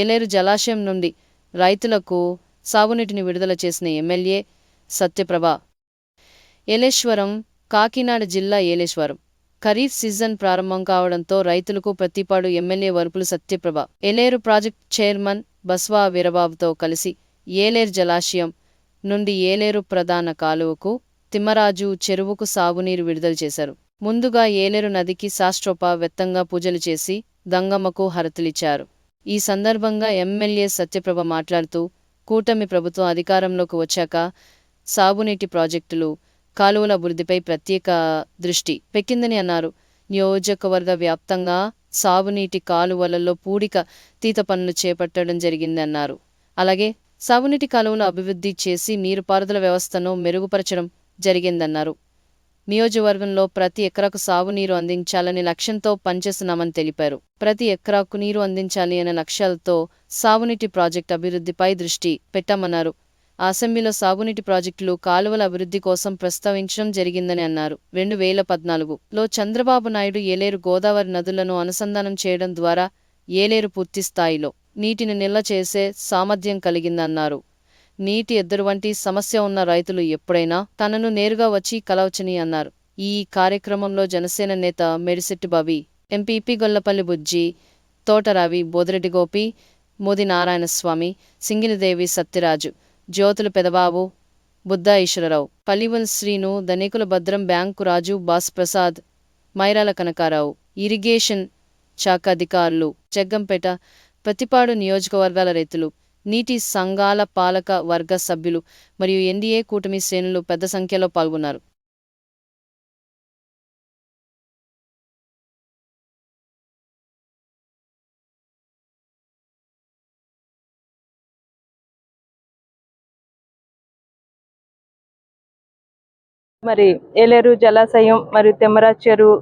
ఏలేరు జలాశయం నుండి రైతులకు సాగునీటిని విడుదల చేసిన ఎమ్మెల్యే సత్యప్రభ. ఏలేశ్వరం కాకినాడ జిల్లా ఏలేశ్వరం. ఖరీఫ్ సీజన్ ప్రారంభం కావడంతో రైతులకు Prathipadu MLA Varupula Satyaprabha. Yeleru project chairman Baswa వీరబాబుతో కలిసి ఏలేరు జలాశయం నుండి ఏలేరు ప్రధాన కాలువకు తిమ్మరాజు చెరువుకు సాగునీరు విడుదల చేశారు. ముందుగా ఏలేరు నదికి శాస్త్రోపవేత్తంగా పూజలు చేసి దంగమ్మకు హరతులిచ్చారు. ఈ సందర్భంగా ఎమ్మెల్యే సత్యప్రభ మాట్లాడుతూ కూటమి ప్రభుత్వం అధికారంలోకి వచ్చాక సాగునీటి ప్రాజెక్టులు కాలువల అభివృద్ధిపై ప్రత్యేక దృష్టి పెక్కిందని అన్నారు. నియోజకవర్గ వ్యాప్తంగా సాగునీటి కాలువలలో పూడిక తీత పనులు చేపట్టడం జరిగిందన్నారు. అలాగే సాగునీటి కాలువలు అభివృద్ధి చేసి నీరుపారుదల వ్యవస్థను మెరుగుపరచడం జరిగిందన్నారు. నియోజకవర్గంలో ప్రతి ఎకరాకు సాగునీరు అందించాలని లక్ష్యంతో పనిచేస్తున్నామని తెలిపారు. ప్రతి ఎకరాకు నీరు అందించాలి అనే లక్ష్యాలతో సాగునీటి ప్రాజెక్టు అభివృద్ధిపై దృష్టి పెట్టామన్నారు. అసెంబ్లీలో సాగునీటి ప్రాజెక్టులు కాలువల అభివృద్ధి కోసం ప్రస్తావించడం జరిగిందని అన్నారు. రెండు వేల పద్నాలుగులో చంద్రబాబు నాయుడు ఏలేరు గోదావరి నదులను అనుసంధానం చేయడం ద్వారా ఏలేరు పూర్తి స్థాయిలో నీటిని నిల్వ చేసే సామర్థ్యం కలిగిందన్నారు. నీటి ఎద్దరు వంటి సమస్య ఉన్న రైతులు ఎప్పుడైనా తనను నేరుగా వచ్చి కలవచ్చని అన్నారు. ఈ కార్యక్రమంలో జనసేన నేత Medisetti Bobby MPP Gollapalli Bujji Thota Ravi Bodireddy Gopi Modi Narayanaswamy Singinidevi Satyaraju Jyothula Pedababu Buddha Eswara Rao Pallival Srinu Dhanikula Bhadram bank Raju boss Prasad Mairala Kanaka Rao irrigation శాఖ అధికారులు జగ్గంపేట ప్రతిపాడు నియోజకవర్గాల రైతులు నీటి సంఘాల పాలక వర్గ సభ్యులు మరియు ఎన్డీఏ కూటమి శ్రేణులు పెద్ద సంఖ్యలో పాల్గొన్నారు. మరి ఏలేరు జలాశయం మరియు తెమ్మరాజ్ చెరువు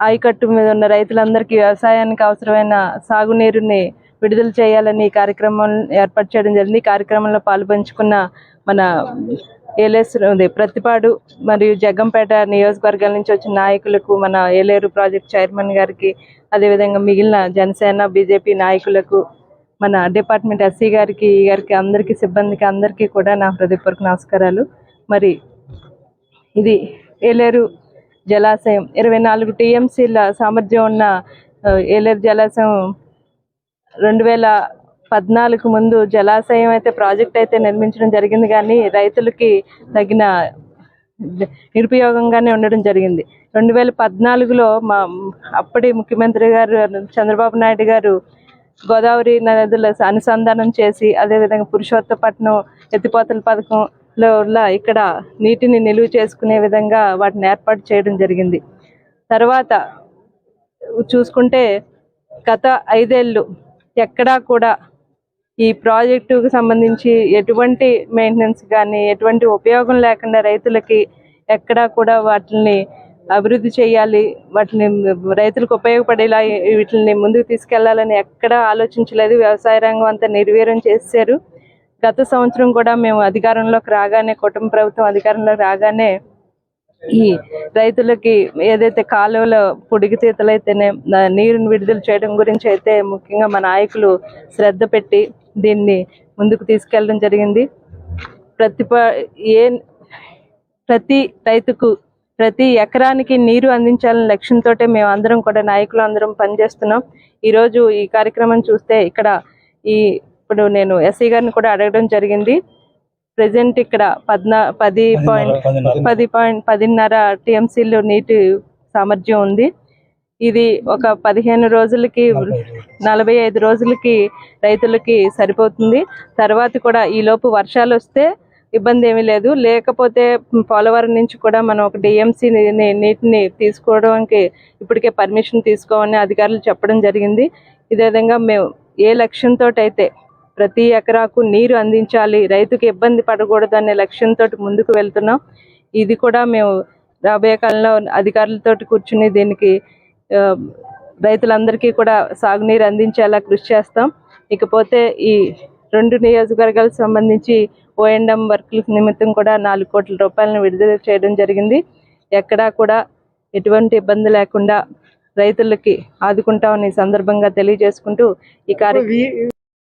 ఆయకట్టు మీద ఉన్న రైతులందరికీ వ్యవసాయానికి అవసరమైన సాగునీరుని విడుదల చేయాలని కార్యక్రమం ఏర్పాటు చేయడం జరిగింది. ఈ కార్యక్రమంలో పాల్పంచుకున్న మన ఏలేస్ ప్రతిపాడు మరియు జగ్గంపేట నియోజకవర్గాల నుంచి వచ్చిన నాయకులకు మన ఏలేరు ప్రాజెక్ట్ చైర్మన్ గారికి అదేవిధంగా మిగిలిన జనసేన బీజేపీ నాయకులకు మన డిపార్ట్మెంట్ ఎస్సీ గారికి ఈ గారికి అందరికీ సిబ్బందికి అందరికీ కూడా నా హృదయపూర్వక నమస్కారాలు. మరి ఇది ఏలేరు జలాశయం. ఇరవై నాలుగు టీఎంసీల సామర్థ్యం ఉన్న ఏలేరు జలాశయం రెండు వేల పద్నాలుగు ముందు జలాశయం అయితే ప్రాజెక్ట్ అయితే నిర్మించడం జరిగింది కానీ రైతులకి తగిన నిరుపయోగంగానే ఉండడం జరిగింది. రెండు వేల పద్నాలుగులో మా అప్పటి ముఖ్యమంత్రి గారు చంద్రబాబు నాయుడు గారు గోదావరి నదుల అనుసంధానం చేసి అదేవిధంగా పురుషోత్తపట్నం ఎత్తిపోతల పథకంలో ఇక్కడ నీటిని నిలువ చేసుకునే విధంగా వాటిని ఏర్పాటు చేయడం జరిగింది. తర్వాత చూసుకుంటే గత ఐదేళ్ళు ఎక్కడా కూడా ఈ ప్రాజెక్టుకు సంబంధించి ఎటువంటి మెయింటెనెన్స్ కానీ ఎటువంటి ఉపయోగం లేకుండా రైతులకి ఎక్కడా కూడా వాటిని అభివృద్ధి చేయాలి వాటిని రైతులకు ఉపయోగపడేలా వీటిని ముందుకు తీసుకెళ్ళాలని ఎక్కడా ఆలోచించలేదు. వ్యవసాయ రంగం అంతా నిర్వీర్యం చేశారు. గత సంవత్సరం కూడా మేము అధికారంలోకి రాగానే కుటుంబ ప్రభుత్వం అధికారంలోకి రాగానే ఈ రైతులకి ఏదైతే కాలువలో పొడిగి తీతలైతేనే నీరుని విడుదల చేయడం గురించి అయితే ముఖ్యంగా మా నాయకులు శ్రద్ధ పెట్టి దీన్ని ముందుకు తీసుకెళ్ళడం జరిగింది. ప్రతి ప- ఏ ప్రతి రైతుకు ప్రతి ఎకరానికి నీరు అందించాలనే లక్ష్యంతో మేము అందరం కూడా నాయకులు అందరం పనిచేస్తున్నాం. ఈరోజు ఈ కార్యక్రమం చూస్తే ఇక్కడ ఈ ఇప్పుడు నేను ఎస్సీ గారిని కూడా అడగడం జరిగింది. ప్రజెంట్ ఇక్కడ పద్నా పది పాయింట్ పది పాయింట్ పదిన్నర టీఎంసీలు నీటి సామర్థ్యం ఉంది. ఇది ఒక పదిహేను రోజులకి నలభై ఐదు రోజులకి రైతులకి సరిపోతుంది. తర్వాత కూడా ఈ లోపు వర్షాలు వస్తే ఇబ్బంది ఏమీ లేదు. లేకపోతే పోలవరం నుంచి కూడా మనం ఒక డిఎంసీ నీటిని తీసుకోవడానికి ఇప్పటికే పర్మిషన్ తీసుకోవాలని అధికారులు చెప్పడం జరిగింది. ఇదే విధంగా మేము ఏ లక్ష్యంతో అయితే ప్రతి ఎకరాకు నీరు అందించాలి. రైతుకి ఇబ్బంది పడకూడదు అనే లక్ష్యంతో ముందుకు వెళ్తున్నాం. ఇది కూడా మేము రాబోయే కాలంలో అధికారులతో కూర్చుని దీనికి రైతులందరికీ కూడా సాగునీరు అందించేలా కృషి చేస్తాం. ఇకపోతే ఈ రెండు నియోజకవర్గాలకు సంబంధించి ఓఎండ్ఎం వర్కుల నిమిత్తం కూడా నాలుగు కోట్ల రూపాయలను విడుదల చేయడం జరిగింది. ఎక్కడా కూడా ఎటువంటి ఇబ్బంది లేకుండా రైతులకి ఆదుకుంటామని సందర్భంగా తెలియజేసుకుంటూ ఈ కార్య